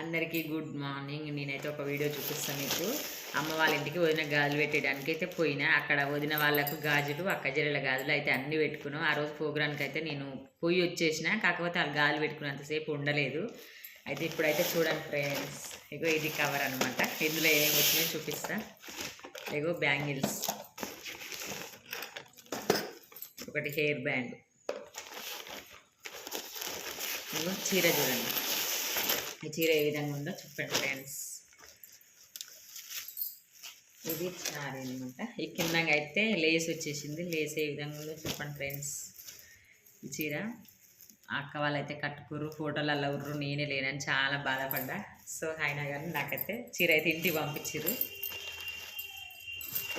అందరికీ good morning. నేనైతే ఒక వీడియో చూపిస్తాను మీకు అమ్మ వాళ్ళ ఇంటికి వదిన గాజులు పెట్టడానికి అయితే పోయినా. అక్కడ వదిన వాళ్ళకు గాజులు అక్క గాజులు అయితే అన్ని పెట్టుకున్నాం. ఆ రోజు ప్రోగ్రామ్కి అయితే నేను పోయి వచ్చేసిన. కాకపోతే ఆ గాజులు పెట్టుకున్నంతసేపు ఉండలేదు. అయితే ఇప్పుడైతే చూడండి ఫ్రెండ్స్. ఇగో ఇది కవర్ అనమాట ఇందులో ఏం వచ్చినాయో చూపిస్తా. ఇగో బ్యాంగిల్స్. ఒకటి హెయిర్ బ్యాండ్. ఇగో చీర చూడండి. ఈ చీర ఏ విధంగా ఉందో చెప్పండి ఫ్రెండ్స్ ఇది చారీ అనమాట ఈ కిందంగా అయితే లేస్ వచ్చేసింది. లేస్ ఏ విధంగా ఉందో చెప్పండి ఫ్రెండ్స్ ఈ చీర. అక్క వాళ్ళైతే కట్టుకుర్రు ఫోటోలు ఉర్రు నేనే లేనని చాలా బాధపడ్డా. సో అయినా కానీ నాకైతే చీర అయితే ఇంటికి పంపించారు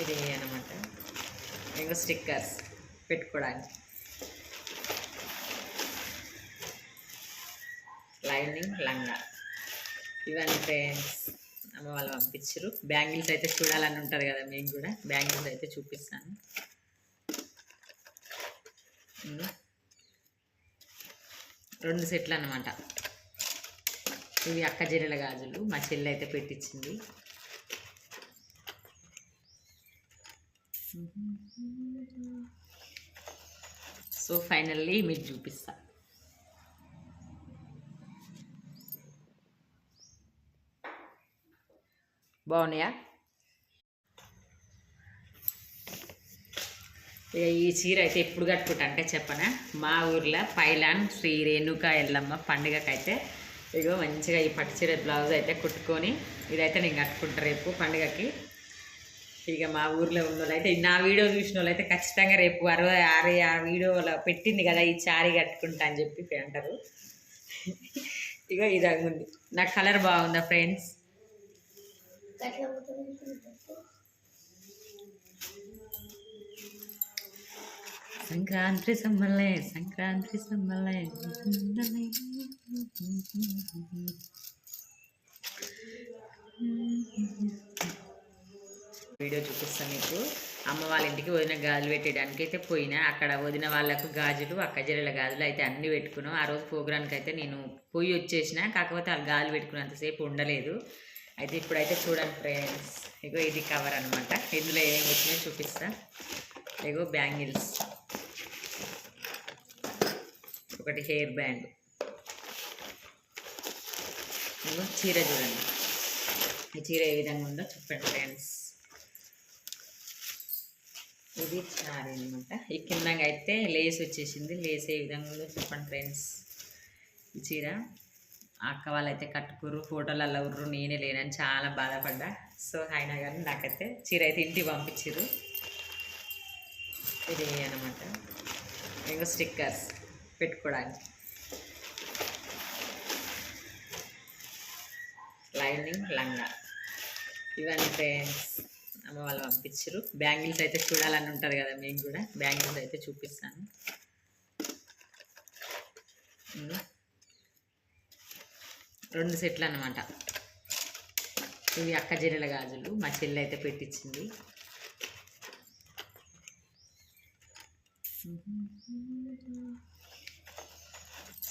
ఇది అనమాట ఇంకో స్టిక్కర్స్ పెట్టుకోవడానికి. లైనింగ్ లంగా. ఇవన్నీ ఫ్రెండ్స్ అమ్మ వాళ్ళు పంపించారు బ్యాంగిల్స్ అయితే చూడాలని ఉంటారు కదా మేము కూడా. బ్యాంగిల్స్ అయితే చూపిస్తాను. రెండు సెట్లు అన్నమాట. ఇవి అక్క జెరెల గాజులు మా చెల్లి అయితే పెట్టించింది సో ఫైనల్లీ మీరు చూపిస్తాను బాగున్నాయా? ఈ చీర అయితే ఎప్పుడు కట్టుకుంటా అంటే చెప్పనా? మా ఊర్లో పైలాన్ శ్రీ రేణుక ఎల్లమ్మ పండుగకైతే ఇగో మంచిగా ఈ పట్టు చీర బ్లౌజ్ అయితే కుట్టుకొని ఇదైతే నేను కట్టుకుంటా రేపు పండుగకి. ఇక మా ఊర్లో ఉన్న అయితే నా వీడియో చూసిన వాళ్ళు అయితే ఖచ్చితంగా రేపు అరవై ఆరు ఆ వీడియోలో పెట్టింది కదా ఈ చారీ కట్టుకుంటా అని చెప్పి అంటారు. ఇగో ఇది ఉంది నా కలర్ బాగుందా ఫ్రెండ్స్? సంక్రాంతి సమ్మలే సంక్రాంతి సమ్మలే. వీడియో చూపిస్తాను మీకు. అమ్మ వాళ్ళ ఇంటికి వదిన గాజులు పెట్టడానికి అయితే పోయినా. అక్కడ వదిన వాళ్ళకు గాజులు అక్క గాజులు అయితే అన్ని పెట్టుకున్నాం. ఆ రోజు ప్రోగ్రామ్కి అయితే నేను పోయి వచ్చేసిన. కాకపోతే వాళ్ళు గాజులు పెట్టుకున్నంతసేపు ఉండలేదు. అయితే ఇప్పుడైతే చూడండి ఫ్రెండ్స్. ఇగో ఇది కవర్ అనమాట ఇందులో ఏం వచ్చినాయో చూపిస్తా. ఇగో బ్యాంగిల్స్. ఒకటి హెయిర్ బ్యాండ్. ఇగో చీర చూడండి. ఈ చీర ఏ విధంగా ఉందో చెప్పండి ఫ్రెండ్స్. ఇది చారీ అనమాట ఈ కిందంగా అయితే లేస్ వచ్చేసింది. లేస్ ఏ విధంగా ఉందో చెప్పండి ఫ్రెండ్స్. ఈ చీర. అక్క వాళ్ళైతే కట్టుకుర్రు ఫోటోలలో ఉర్రు నేనే లేనని చాలా బాధపడ్డా. సో అయినా కానీ నాకైతే చీర అయితే ఇంటికి పంపించారు ఇది అనమాట ఇంకో స్టిక్కర్స్ పెట్టుకోవడానికి లైనింగ్ లంగా. ఇవన్నీ ఫ్రెండ్స్ అమ్మ వాళ్ళు పంపించారు బ్యాంగిల్స్ అయితే చూడాలని ఉంటుంది కదా మేము కూడా. బ్యాంగిల్స్ అయితే చూపిస్తాను. రెండు సెట్లు అనమాట ఇవి అక్క జెరెల గాజులు మా చెల్లి అయితే పెట్టించింది.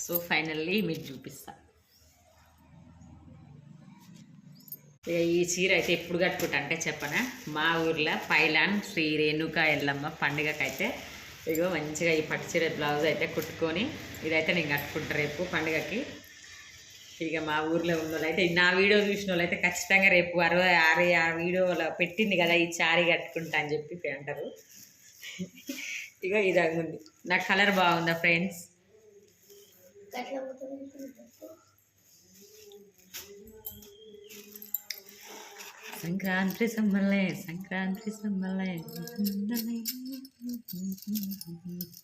సో ఫైనల్లీ మీకు చూపిస్తా. ఈ చీర అయితే ఎప్పుడు కట్టుకుంటా అంటే చెప్పనా? మా ఊర్లో పైలాన్ శ్రీ రేణుక ఎల్లమ్మ పండుగకైతే ఇగో మంచిగా ఈ పట్టు చీర బ్లౌజ్ అయితే కుట్టుకొని ఇదైతే నేను కట్టుకుంటా రేపు పండుగకి. ఇక మా ఊర్లో ఉన్న వాళ్ళు అయితే నా వీడియో చూసిన వాళ్ళు అయితే ఖచ్చితంగా రేపు అరవై ఆరు ఆ వీడియోలో పెట్టింది కదా ఈ చారీ కట్టుకుంటా అని చెప్పి అంటారు. ఇక ఇది నా కలర్ బాగుందా ఫ్రెండ్స్? సంక్రాంతి సమ్మలే సంక్రాంతి సమ్మలే